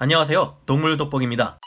안녕하세요. 동물 돋보기입니다.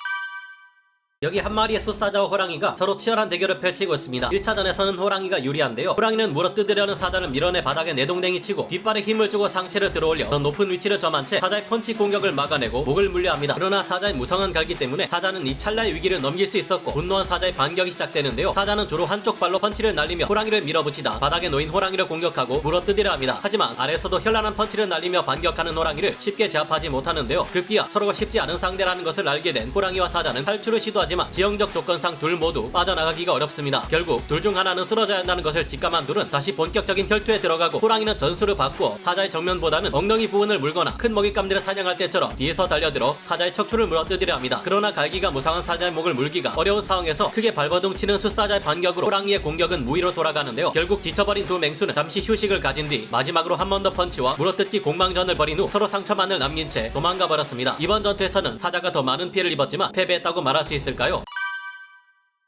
여기 한 마리의 숫사자와 호랑이가 서로 치열한 대결을 펼치고 있습니다. 1차전에서는 호랑이가 유리한데요. 호랑이는 물어뜯으려는 사자를 밀어내 바닥에 내동댕이 치고 뒷발에 힘을 주고 상체를 들어올려 더 높은 위치를 점한 채 사자의 펀치 공격을 막아내고 목을 물려합니다. 그러나 사자의 무성한 갈기 때문에 사자는 이 찰나의 위기를 넘길 수 있었고 분노한 사자의 반격이 시작되는데요. 사자는 주로 한쪽 발로 펀치를 날리며 호랑이를 밀어붙이다 바닥에 놓인 호랑이를 공격하고 물어뜯으려 합니다. 하지만 아래서도 현란한 펀치를 날리며 반격하는 호랑이를 쉽게 제압하지 못하는데요. 급기야 서로가 쉽지 않은 상대라는 것을 알게 된 호랑이와 사자는 탈출을 시도하지 만 지형적 조건상 둘 모두 빠져나가기가 어렵습니다. 결국 둘 중 하나는 쓰러져야 한다는 것을 직감한 둘은 다시 본격적인 혈투에 들어가고 호랑이는 전술을 바꾸어 사자의 정면보다는 엉덩이 부분을 물거나 큰 먹잇감들을 사냥할 때처럼 뒤에서 달려들어 사자의 척추를 물어뜯으려 합니다. 그러나 갈기가 무상한 사자의 목을 물기가 어려운 상황에서 크게 발버둥 치는 숫사자의 반격으로 호랑이의 공격은 무위로 돌아가는데요. 결국 지쳐버린 두 맹수는 잠시 휴식을 가진 뒤 마지막으로 한 번 더 펀치와 물어뜯기 공방전을 벌인 후 서로 상처만을 남긴 채 도망가 버렸습니다. 이번 전투에서는 사자가 더 많은 피해를 입었지만 패배했다고 말할 수 있을까 요?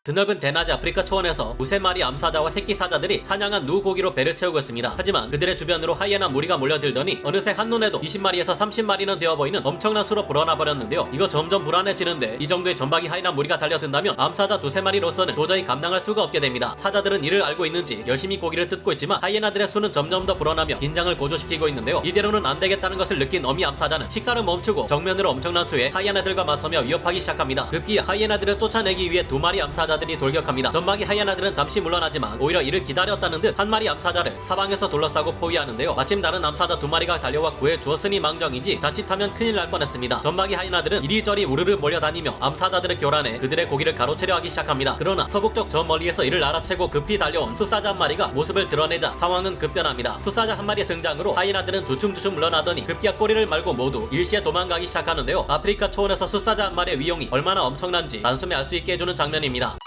드넓은 대낮의 아프리카 초원에서 무세 마리 암사자와 새끼 사자들이 사냥한 누 고기로 배를 채우고 있습니다. 하지만 그들의 주변으로 하이에나 무리가 몰려들더니 어느새 한눈에도 20마리에서 30마리는 되어 보이는 엄청난 수로 불어나 버렸는데요. 이거 점점 불안해지는데 이 정도의 전박이 하이나 무리가 달려든다면 암사자 두세 마리로서는 도저히 감당할 수가 없게 됩니다. 사자들은 이를 알고 있는지 열심히 고기를 뜯고 있지만 하이에나들의 수는 점점 더 불어나며 긴장을 고조시키고 있는데요. 이대로는 안 되겠다는 것을 느낀 어미 암사자는 식사를 멈추고 정면으로 엄청난 수의 하이에나들과 맞서며 위협하기 시작합니다. 급기야 하이에나들을 쫓아내기 위해 두 마리 암사자 암사자들이 돌격합니다. 전방의 하이에나들은 잠시 물러나지만 오히려 이를 기다렸다는 듯 한 마리 암사자를 사방에서 둘러싸고 포위하는데요. 마침 다른 암사자 두 마리가 달려와 구해 주었으니 망정이지 자칫하면 큰일 날 뻔했습니다. 전방의 하이에나들은 이리저리 우르르 몰려다니며 암사자들을 교란해 그들의 고기를 가로채려 하기 시작합니다. 그러나 서북쪽 저 멀리에서 이를 알아채고 급히 달려온 숫사자 한 마리가 모습을 드러내자 상황은 급변합니다. 숫사자 한 마리의 등장으로 하이에나들은 주춤주춤 물러나더니 급기야 꼬리를 말고 모두 일시에 도망가기 시작하는데요. 아프리카 초원에서 숫사자 한 마리의 위용이 얼마나 엄청난지 단숨에 알 수 있게 해주는 장면입니다.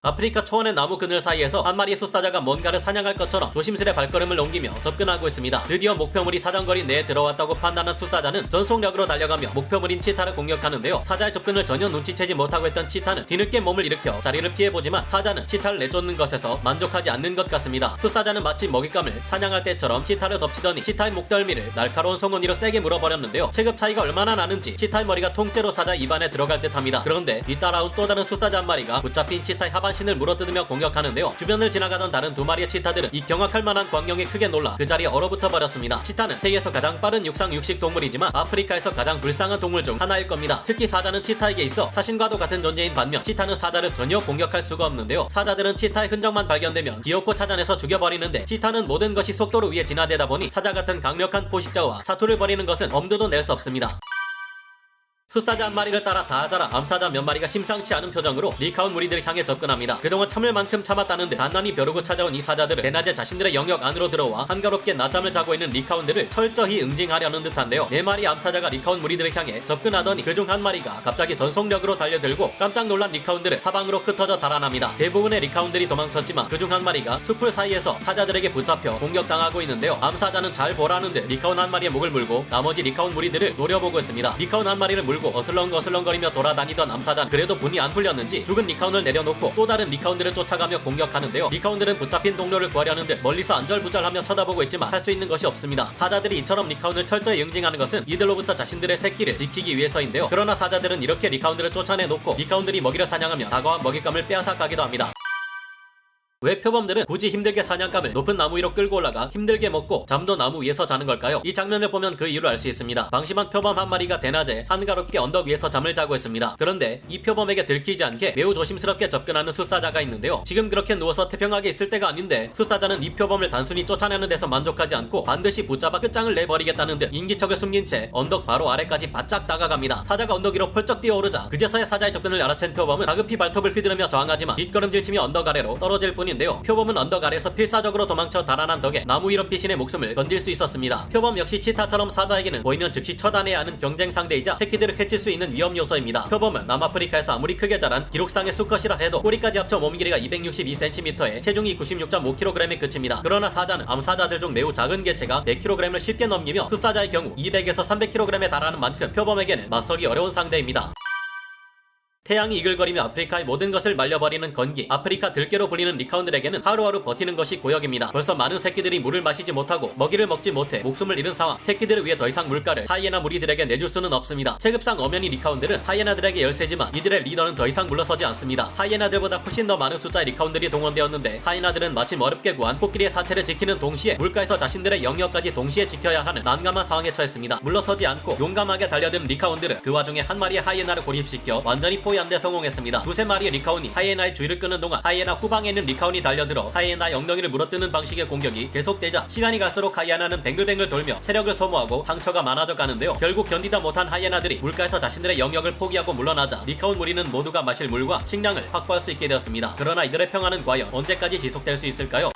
아프리카 초원의 나무 그늘 사이에서 한 마리의 숫사자가 뭔가를 사냥할 것처럼 조심스레 발걸음을 옮기며 접근하고 있습니다. 드디어 목표물이 사정거리 내에 들어왔다고 판단한 숫사자는 전속력으로 달려가며 목표물인 치타를 공격하는데요. 사자의 접근을 전혀 눈치채지 못하고 있던 치타는 뒤늦게 몸을 일으켜 자리를 피해보지만 사자는 치타를 내쫓는 것에서 만족하지 않는 것 같습니다. 숫사자는 마치 먹잇감을 사냥할 때처럼 치타를 덮치더니 치타의 목덜미를 날카로운 송곳니로 세게 물어버렸는데요. 체급 차이가 얼마나 나는지 치타의 머리가 통째로 사자 입안에 들어갈 듯합니다. 그런데 뒤따라온 또 다른 숫사자 한 마리가 붙잡힌 치타의 하반 하반신을 물어뜯으며 공격하는데요. 주변을 지나가던 다른 두 마리의 치타들은 이 경악할 만한 광경에 크게 놀라 그 자리에 얼어붙어 버렸습니다. 치타는 세계에서 가장 빠른 육상 육식 동물이지만 아프리카에서 가장 불쌍한 동물 중 하나일 겁니다. 특히 사자는 치타에게 있어 사신과도 같은 존재인 반면 치타는 사자를 전혀 공격할 수가 없는데요. 사자들은 치타의 흔적만 발견되면 기어코 찾아내서 죽여버리는데 치타는 모든 것이 속도로 위에 진화되다 보니 사자 같은 강력한 포식자와 사투를 벌이는 것은 엄두도 낼 수 없습니다. 숫사자 한 마리를 따라 다 자라 암사자 몇 마리가 심상치 않은 표정으로 리카운 무리들을 향해 접근합니다. 그동안 참을 만큼 참았다는데 단단히 벼르고 찾아온 이 사자들은 대낮에 자신들의 영역 안으로 들어와 한가롭게 낮잠을 자고 있는 리카운들을 철저히 응징하려는 듯한데요. 네 마리 암사자가 리카운 무리들을 향해 접근하더니 그중 한 마리가 갑자기 전속력으로 달려들고 깜짝 놀란 리카운들을 사방으로 흩어져 달아납니다. 대부분의 리카운들이 도망쳤지만 그중 한 마리가 숲을 사이에서 사자들에게 붙잡혀 공격당하고 있는데요. 암사자는 잘 보라는 듯 리카운 한 마리의 목을 물고 나머지 리카운 무리들을 노려보고 있습니다. 리카운 한 마리를 물 물고 어슬렁어슬렁거리며 돌아다니던 암사단 그래도 분이 안 풀렸는지 죽은 리카운을 내려놓고 또 다른 리카운들을 쫓아가며 공격하는데요. 리카운들은 붙잡힌 동료를 구하려는 듯 멀리서 안절부절하며 쳐다보고 있지만 할 수 있는 것이 없습니다. 사자들이 이처럼 리카운을 철저히 응징하는 것은 이들로부터 자신들의 새끼를 지키기 위해서인데요. 그러나 사자들은 이렇게 리카운들을 쫓아내놓고 리카운들이 먹이를 사냥하며 다가와 먹잇감을 빼앗아 가기도 합니다. 왜 표범들은 굳이 힘들게 사냥감을 높은 나무 위로 끌고 올라가 힘들게 먹고 잠도 나무 위에서 자는 걸까요? 이 장면을 보면 그 이유를 알 수 있습니다. 방심한 표범 한 마리가 대낮에 한가롭게 언덕 위에서 잠을 자고 있습니다. 그런데 이 표범에게 들키지 않게 매우 조심스럽게 접근하는 숫사자가 있는데요. 지금 그렇게 누워서 태평하게 있을 때가 아닌데 숫사자는 이 표범을 단순히 쫓아내는 데서 만족하지 않고 반드시 붙잡아 끝장을 내버리겠다는 듯 인기척을 숨긴 채 언덕 바로 아래까지 바짝 다가갑니다. 사자가 언덕 위로 펄쩍 뛰어오르자 그제서야 사자의 접근을 알아챈 표범은 다급히 발톱을 휘두르며 저항하지만 뒷걸음질 치며 언덕 아래로 떨어질 뿐 뿐인데요. 표범은 언덕 아래서 필사적으로 도망쳐 달아난 덕에 나무 위로 피신의 목숨을 건질 수 있었습니다. 표범 역시 치타처럼 사자에게는 보이면 즉시 처단해야 하는 경쟁 상대이자 새끼들을 해칠 수 있는 위험 요소입니다. 표범은 남아프리카에서 아무리 크게 자란 기록상의 수컷이라 해도 꼬리까지 합쳐 몸 길이가 262cm에 체중이 96.5kg에 그칩니다. 그러나 사자는 암사자들 중 매우 작은 개체가 100kg을 쉽게 넘기며 숫사자의 경우 200에서 300kg에 달하는 만큼 표범에게는 맞서기 어려운 상대입니다. 태양이 이글거리며 아프리카의 모든 것을 말려버리는 건기 아프리카 들깨로 불리는 리카운들에게는 하루하루 버티는 것이 고역입니다. 벌써 많은 새끼들이 물을 마시지 못하고 먹이를 먹지 못해 목숨을 잃은 상황 새끼들을 위해 더 이상 물가를 하이에나 무리들에게 내줄 수는 없습니다. 체급상 엄연히 리카운들은 하이에나들에게 열세지만 이들의 리더는 더 이상 물러서지 않습니다. 하이에나들보다 훨씬 더 많은 숫자의 리카운들이 동원되었는데 하이에나들은 마침 어렵게 구한 코끼리의 사체를 지키는 동시에 물가에서 자신들의 영역까지 동시에 지켜야 하는 난감한 상황에 처했습니다. 물러서지 않고 용감하게 달려든 리카운들은 그 와중에 한 마리의 하이에나를 고립시켜 완전히 포위 한데 성공했습니다. 두세 마리의 리카운이 하이에나의 주의를 끄는 동안 하이에나 후방에 있는 리카운이 달려들어 하이에나 엉덩이를 물어뜯는 방식의 공격이 계속되자 시간이 갈수록 하이에나는 뱅글뱅글 돌며 체력을 소모하고 상처가 많아져 가는데요. 결국 견디다 못한 하이에나들이 물가에서 자신들의 영역을 포기하고 물러나자 리카운 무리는 모두가 마실 물과 식량을 확보할 수 있게 되었습니다. 그러나 이들의 평화는 과연 언제까지 지속될 수 있을까요?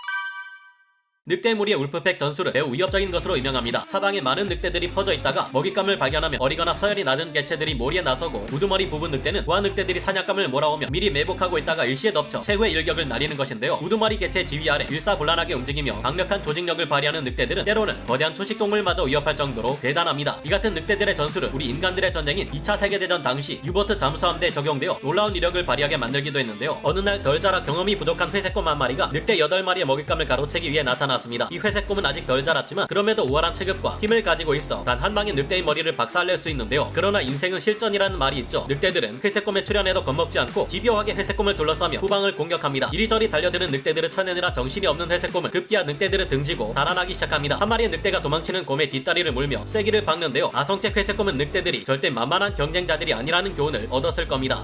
늑대 무리의 울프팩 전술은 매우 위협적인 것으로 유명합니다. 사방에 많은 늑대들이 퍼져 있다가 먹잇감을 발견하면 어리거나 서열이 낮은 개체들이 모리에 나서고 우두머리 부분 늑대는 구한 늑대들이 사냥감을 몰아오며 미리 매복하고 있다가 일시에 덮쳐 최후의 일격을 날리는 것인데요. 우두머리 개체 지휘 아래 일사불란하게 움직이며 강력한 조직력을 발휘하는 늑대들은 때로는 거대한 초식동물마저 위협할 정도로 대단합니다. 이 같은 늑대들의 전술은 우리 인간들의 전쟁인 2차 세계대전 당시 유보트 잠수함대에 적용되어 놀라운 이력을 발휘하게 만들기도 했는데요. 어느 날 덜 자라 경험이 부족한 회색곰 한 마리가 늑대 8마리의 먹잇감을 가로채기 위해 나타 났습니다. 이 회색곰은 아직 덜 자랐지만 그럼에도 우월한 체급과 힘을 가지고 있어 단 한 방의 늑대의 머리를 박살낼 수 있는데요. 그러나 인생은 실전이라는 말이 있죠. 늑대들은 회색곰의 출현에도 겁먹지 않고 집요하게 회색곰을 둘러싸며 후방을 공격합니다. 이리저리 달려드는 늑대들을 쳐내느라 정신이 없는 회색곰은 급기야 늑대들을 등지고 달아나기 시작합니다. 한 마리의 늑대가 도망치는 곰의 뒷다리를 물며 쐐기를 박는데요. 아성책 회색곰은 늑대들이 절대 만만한 경쟁자들이 아니라는 교훈을 얻었을 겁니다.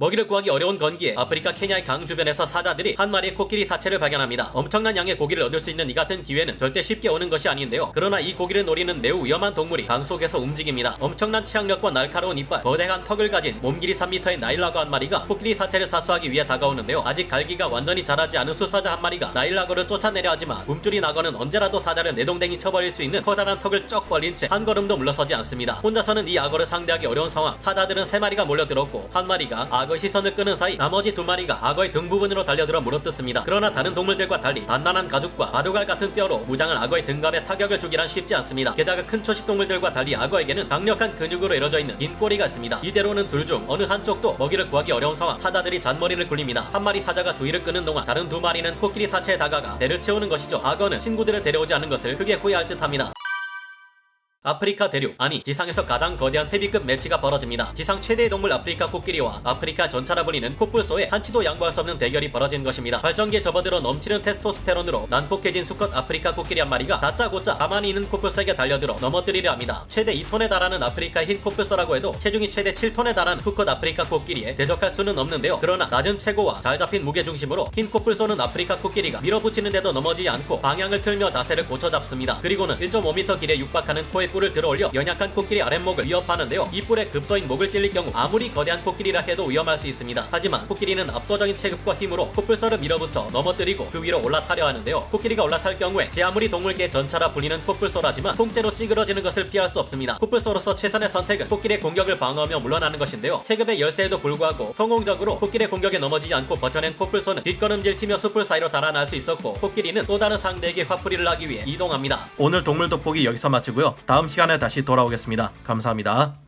먹이를 구하기 어려운 건기에 아프리카 케냐의 강 주변에서 사자들이 한 마리의 코끼리 사체를 발견합니다. 엄청난 양의 고기를 얻을 수 있는 이 같은 기회는 절대 쉽게 오는 것이 아닌데요. 그러나 이 고기를 노리는 매우 위험한 동물이 강 속에서 움직입니다. 엄청난 치악력과 날카로운 이빨, 거대한 턱을 가진 몸 길이 3m의 나일라거 한 마리가 코끼리 사체를 사수하기 위해 다가오는데요. 아직 갈기가 완전히 자라지 않은 숫사자 한 마리가 나일라거를 쫓아내려 하지만 굶줄이 나거는 언제라도 사자를 내동댕이 쳐버릴 수 있는 커다란 턱을 쩍 벌린 채 한 걸음도 물러서지 않습니다. 혼자서는 이 악어를 상대하기 어려운 상황. 사자들은 세 마리가 몰려들었고 한 마리가 악어 의 시선을 끄는 사이 나머지 두 마리가 악어의 등 부분으로 달려들어 물어뜯습니다. 그러나 다른 동물들과 달리 단단한 가죽과 바둑알 같은 뼈로 무장을 악어의 등갑에 타격을 주기란 쉽지 않습니다. 게다가 큰 초식 동물들과 달리 악어에게는 강력한 근육으로 이루어져 있는 긴 꼬리가 있습니다. 이대로는 둘 중 어느 한쪽도 먹이를 구하기 어려운 상황. 사자들이 잔머리를 굴립니다. 한 마리 사자가 주의를 끄는 동안 다른 두 마리는 코끼리 사체에 다가가 배를 채우는 것이죠. 악어는 친구들을 데려오지 않은 것을 크게 후회할 듯합니다. 아프리카 대륙 아니 지상에서 가장 거대한 헤비급 매치가 벌어집니다. 지상 최대의 동물 아프리카 코끼리와 아프리카 전차라 불리는 코뿔소의 한치도 양보할 수 없는 대결이 벌어진 것입니다. 발전기에 접어들어 넘치는 테스토스테론으로 난폭해진 수컷 아프리카 코끼리 한 마리가 다짜고짜 가만히 있는 코뿔소에게 달려들어 넘어뜨리려 합니다. 최대 2톤에 달하는 아프리카 흰 코뿔소라고 해도 체중이 최대 7톤에 달하는 수컷 아프리카 코끼리에 대적할 수는 없는데요. 그러나 낮은 체고와 잘 잡힌 무게 중심으로 흰 코뿔소는 아프리카 코끼리가 밀어붙이는데도 넘어지지 않고 방향을 틀며 자세를 고쳐 잡습니다. 그리고는 1.5m 길에 육박하는 코에 뿔을 들어올려 연약한 코끼리 아랫목을 위협하는데요. 이 뿔에 급소인 목을 찔릴 경우 아무리 거대한 코끼리라 해도 위험할 수 있습니다. 하지만 코끼리는 압도적인 체급과 힘으로 코뿔소를 밀어붙여 넘어뜨리고 그 위로 올라타려 하는데요. 코끼리가 올라탈 경우에 제 아무리 동물계 전차라 불리는 코뿔소라지만 통째로 찌그러지는 것을 피할 수 없습니다. 코뿔소로서 최선의 선택은 코끼리의 공격을 방어하며 물러나는 것인데요. 체급의 열세에도 불구하고 성공적으로 코끼리의 공격에 넘어지지 않고 버텨낸 코뿔소는 뒷걸음질 치며 숲을 사이로 달아날 수 있었고 코끼리는 또 다른 상대에게 화풀이를 하기 위해 이동합니다. 오늘 동물 돋보기 여기서 마치고요. 다음 시간에 다시 돌아오겠습니다. 감사합니다.